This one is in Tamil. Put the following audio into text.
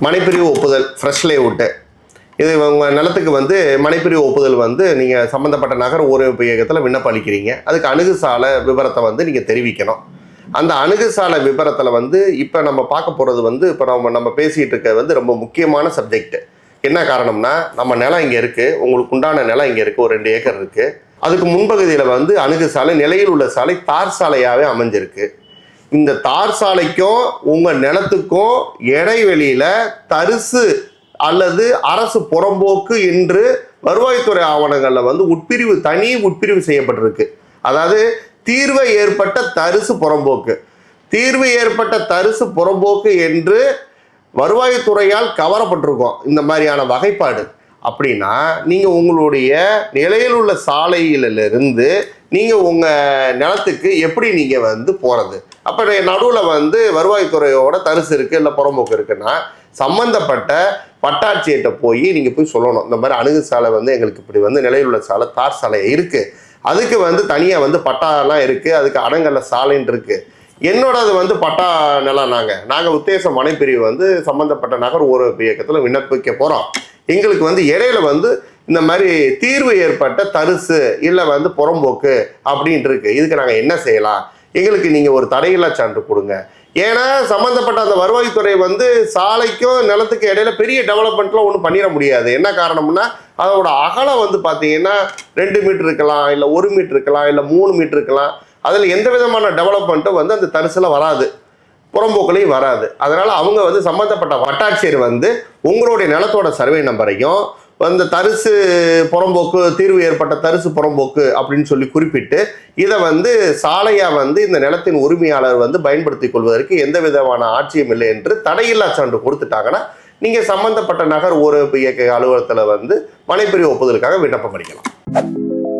மனைப்பிரிவு ஒப்புதல் ஃப்ரெஷ் லேவுட்டு இது உங்கள் நிலத்துக்கு வந்து மனைப்பிரிவு ஒப்புதல் வந்து நீங்கள் சம்மந்தப்பட்ட நகர் ஊரமைப்பு இயக்கத்தில் விண்ணப்பம் அளிக்கிறீங்க. அதுக்கு அணுகுசாலை விவரத்தை வந்து நீங்கள் தெரிவிக்கணும். அந்த அணுகுசாலை விவரத்தில் வந்து இப்போ நம்ம பார்க்க போகிறது வந்து இப்போ நம்ம நம்ம பேசிகிட்டு இருக்க வந்து ரொம்ப முக்கியமான சப்ஜெக்ட் என்ன காரணம்னா நம்ம நிலம் இங்கே இருக்குது உங்களுக்கு உண்டான நிலம் இங்கே இருக்குது ஒரு ரெண்டு ஏக்கர் இருக்குது அதுக்கு முன்பகுதியில் வந்து அணுகு சாலை நிலையில் உள்ள சாலை தார் சாலையாகவே அமைஞ்சிருக்கு. இந்த தார் சாலைக்கும் உங்கள் நிலத்துக்கும் இடைவெளியில் தரிசு அல்லது அரசு புறம்போக்கு என்று வருவாய்த்துறை ஆவணங்களில் வந்து உட்பிரிவு தனி உட்பிரிவு செய்யப்பட்டிருக்கு. அதாவது தீர்வை ஏற்பட்ட தரிசு புறம்போக்கு. தீர்வு ஏற்பட்ட தரிசு புறம்போக்கு என்று வருவாய்த்துறையால் கவரப்பட்டிருக்கோம். இந்த மாதிரியான வகைப்பாடு. அப்படின்னா நீங்கள் உங்களுடைய நிலையில் உள்ள சாலையிலிருந்து நீங்கள் உங்கள் நிலத்துக்கு எப்படி நீங்கள் வந்து போகிறது அப்போ நடுவில் வந்து வருவாய்த்துறையோட தரிசு இருக்குது இல்லை புறம்போக்கு இருக்குன்னா சம்மந்தப்பட்ட பட்டாட்சியிட்ட போய் நீங்கள் போய் சொல்லணும். இந்த மாதிரி அணுகு சாலை வந்து எங்களுக்கு இப்படி வந்து நிலையில் உள்ள சாலை தார் சாலை இருக்குது அதுக்கு வந்து தனியாக வந்து பட்டாலாம் இருக்குது அதுக்கு அணங்கல்ல சாலைன்னு இருக்குது என்னோடது வந்து பட்டா நிலம் நாங்கள் நாங்கள் உத்தேச மனைப்பிரிவு வந்து சம்மந்தப்பட்ட நகர் ஊரமைப்பு இயக்கத்தில் விண்ணப்பிக்க போகிறோம் எங்களுக்கு வந்து இடையில வந்து இந்த மாதிரி தீர்வு ஏற்பட்ட தரிசு இல்லை வந்து புறம்போக்கு அப்படின்ட்டு இருக்கு இதுக்கு நாங்கள் என்ன செய்யலாம்? எங்களுக்கு நீங்கள் ஒரு தடையில்லா சான்று கொடுங்க. ஏன்னா சம்மந்தப்பட்ட அந்த வருவாய்த்துறை வந்து சாலைக்கும் நிலத்துக்கு இடையில பெரிய டெவலப்மெண்ட்லாம் ஒன்றும் பண்ணிட முடியாது. என்ன காரணம்னா அதோட அகலம் வந்து பார்த்தீங்கன்னா ரெண்டு மீட்டர் இருக்கலாம் இல்லை ஒரு மீட்டர் இருக்கலாம் இல்லை மூணு மீட்டர் இருக்கலாம். அதில் எந்த விதமான டெவலப்மெண்ட்டும் வந்து அந்த தரிசில் வராது. புறம்போக்குலையும் வராது. அதனால் அவங்க வந்து சம்மந்தப்பட்ட வட்டாட்சியர் வந்து உங்களுடைய நிலத்தோட சர்வே நம்பரையும் அந்த தரிசு புறம்போக்கு தீர்வு ஏற்பட்ட தரிசு புறம்போக்கு அப்படின்னு சொல்லி குறிப்பிட்டு இதை வந்து சாலையாக வந்து இந்த நிலத்தின் உரிமையாளர் வந்து பயன்படுத்திக் கொள்வதற்கு எந்த விதமான ஆட்சியும் இல்லை என்று தடையில்லா சான்று கொடுத்துட்டாங்கன்னா நீங்கள் சம்பந்தப்பட்ட நகர் ஊரமைப்பு இயக்க அலுவலகத்தில் வந்து மனைப்பிரிவு ஒப்புதலுக்காக விண்ணப்பம் அளிக்கலாம்.